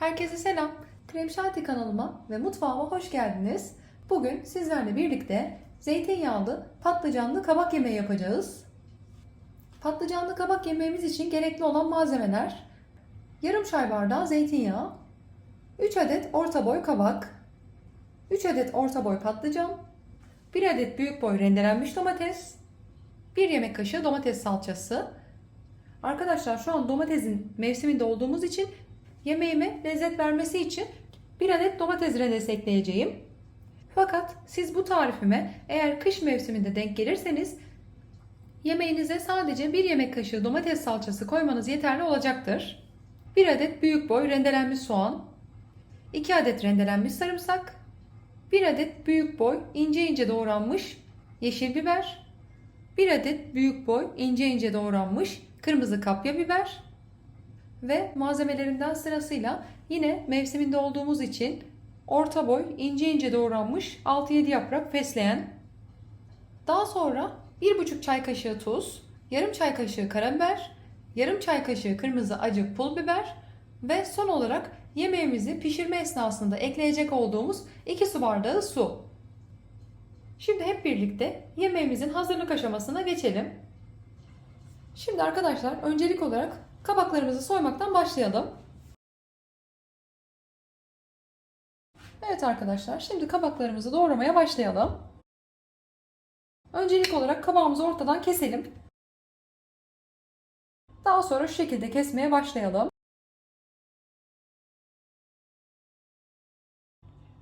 Herkese selam. Krem Şanti kanalıma ve mutfağıma hoş geldiniz. Bugün sizlerle birlikte zeytinyağlı patlıcanlı kabak yemeği yapacağız. Patlıcanlı kabak yemeğimiz için gerekli olan malzemeler yarım çay bardağı zeytinyağı, 3 adet orta boy kabak, 3 adet orta boy patlıcan, 1 adet büyük boy rendelenmiş domates, 1 yemek kaşığı domates salçası. Arkadaşlar şu an domatesin mevsiminde olduğumuz için yemeğime lezzet vermesi için 1 adet domates rendesi ekleyeceğim. Fakat siz bu tarifime eğer kış mevsiminde denk gelirseniz yemeğinize sadece 1 yemek kaşığı domates salçası koymanız yeterli olacaktır. 1 adet büyük boy rendelenmiş soğan, 2 adet rendelenmiş sarımsak, 1 adet büyük boy ince ince doğranmış yeşil biber, 1 adet büyük boy ince ince doğranmış kırmızı kapya biber ve malzemelerinden sırasıyla yine mevsiminde olduğumuz için orta boy ince ince doğranmış 6-7 yaprak fesleğen. Daha sonra 1,5 çay kaşığı tuz, yarım çay kaşığı karabiber, yarım çay kaşığı kırmızı acı pul biber ve son olarak yemeğimizi pişirme esnasında ekleyecek olduğumuz 2 su bardağı su. Şimdi hep birlikte yemeğimizin hazırlık aşamasına geçelim. Şimdi arkadaşlar öncelik olarak kabaklarımızı soymaktan başlayalım. Evet arkadaşlar şimdi kabaklarımızı doğramaya başlayalım. Öncelik olarak kabağımızı ortadan keselim. Daha sonra şu şekilde kesmeye başlayalım.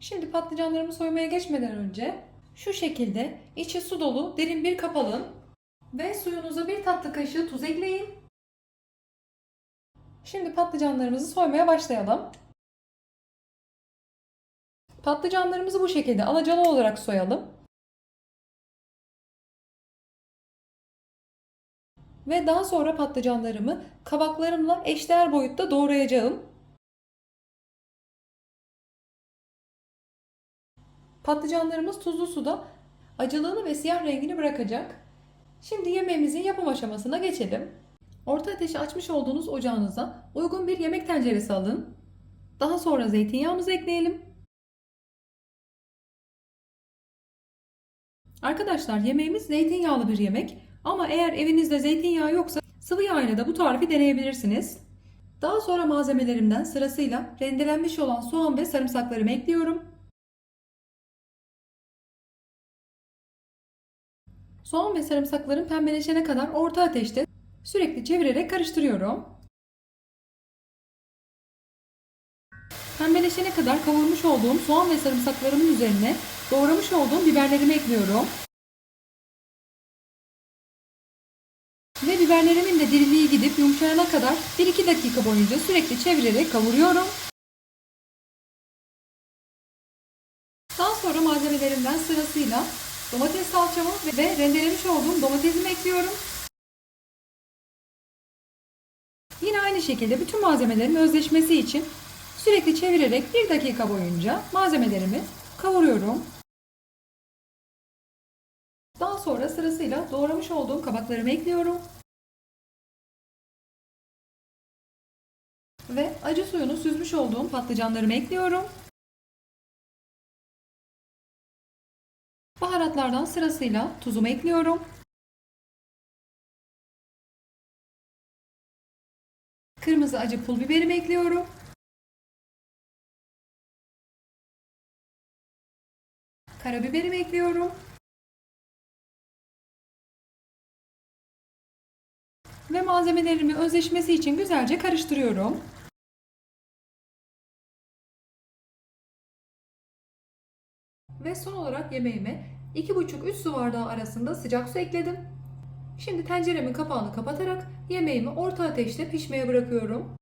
Şimdi patlıcanlarımı soymaya geçmeden önce şu şekilde içi su dolu derin bir kap alın ve suyunuza bir tatlı kaşığı tuz ekleyin. Şimdi patlıcanlarımızı soymaya başlayalım. Patlıcanlarımızı bu şekilde alacalı olarak soyalım. Ve daha sonra patlıcanlarımı kabaklarımla eşdeğer boyutta doğrayacağım. Patlıcanlarımız tuzlu suda acılığını ve siyah rengini bırakacak. Şimdi yemeğimizin yapım aşamasına geçelim. Orta ateşi açmış olduğunuz ocağınıza uygun bir yemek tenceresi alın. Daha sonra zeytinyağımızı ekleyelim. Arkadaşlar yemeğimiz zeytinyağlı bir yemek ama eğer evinizde zeytinyağı yoksa sıvı yağ ile de bu tarifi deneyebilirsiniz. Daha sonra malzemelerimden sırasıyla rendelenmiş olan soğan ve sarımsaklarımı ekliyorum. Soğan ve sarımsakların pembeleşene kadar orta ateşte sürekli çevirerek karıştırıyorum. Pembeleşene kadar kavurmuş olduğum soğan ve sarımsaklarımın üzerine doğramış olduğum biberlerimi ekliyorum. Ve biberlerimin de diriliği gidip yumuşayana kadar 1-2 dakika boyunca sürekli çevirerek kavuruyorum. Daha sonra malzemelerimden sırasıyla domates salçamı ve rendelemiş olduğum domatesimi ekliyorum. Aynı şekilde bütün malzemelerin özleşmesi için sürekli çevirerek 1 dakika boyunca malzemelerimi kavuruyorum. Daha sonra sırasıyla doğramış olduğum kabaklarımı ekliyorum. Ve acı suyunu süzmüş olduğum patlıcanlarımı ekliyorum. Baharatlardan sırasıyla tuzumu ekliyorum. Kırmızı acı pul biberimi ekliyorum. Karabiberimi ekliyorum. Ve malzemelerimi özleşmesi için güzelce karıştırıyorum. Ve son olarak yemeğime 2,5-3 su bardağı arasında sıcak su ekledim. Şimdi tenceremin kapağını kapatarak yemeğimi orta ateşte pişmeye bırakıyorum.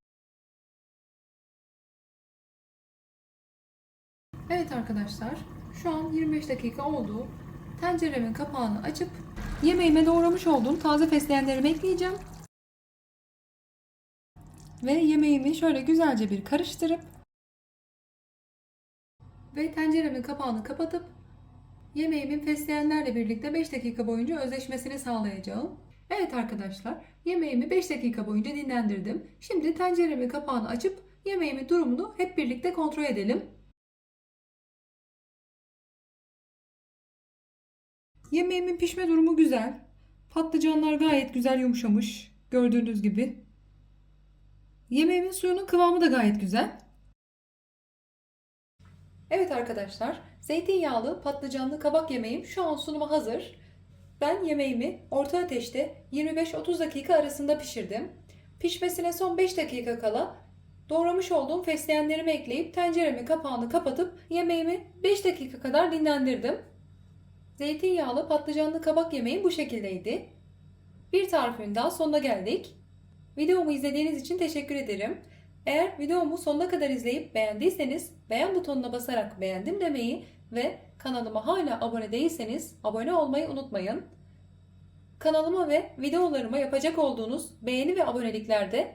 Evet arkadaşlar, şu an 25 dakika oldu. Tenceremin kapağını açıp yemeğime doğramış olduğum taze fesleğenlerimi ekleyeceğim. Ve yemeğimi şöyle güzelce bir karıştırıp ve tenceremin kapağını kapatıp yemeğimin fesleğenlerle birlikte 5 dakika boyunca özleşmesini sağlayacağım. Evet arkadaşlar, yemeğimi 5 dakika boyunca dinlendirdim. Şimdi tenceremin kapağını açıp yemeğimin durumunu hep birlikte kontrol edelim. Yemeğimin pişme durumu güzel. Patlıcanlar gayet güzel yumuşamış. Gördüğünüz gibi. Yemeğimin suyunun kıvamı da gayet güzel. Evet arkadaşlar, zeytinyağlı patlıcanlı kabak yemeğim şu an sunuma hazır. Ben yemeğimi orta ateşte 25-30 dakika arasında pişirdim. Pişmesine son 5 dakika kala doğramış olduğum fesleğenlerimi ekleyip tenceremin kapağını kapatıp yemeğimi 5 dakika kadar dinlendirdim. Zeytinyağlı patlıcanlı kabak yemeğim bu şekildeydi. Bir tarifimin daha sonuna geldik. Videomu izlediğiniz için teşekkür ederim. Eğer videomu sonuna kadar izleyip beğendiyseniz beğen butonuna basarak beğendim demeyi ve kanalıma hala abone değilseniz abone olmayı unutmayın. Kanalıma ve videolarıma yapacak olduğunuz beğeni ve aboneliklerde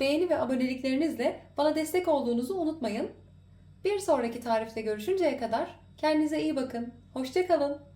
beğeni ve aboneliklerinizle bana destek olduğunuzu unutmayın. Bir sonraki tarifte görüşünceye kadar kendinize iyi bakın. Hoşçakalın.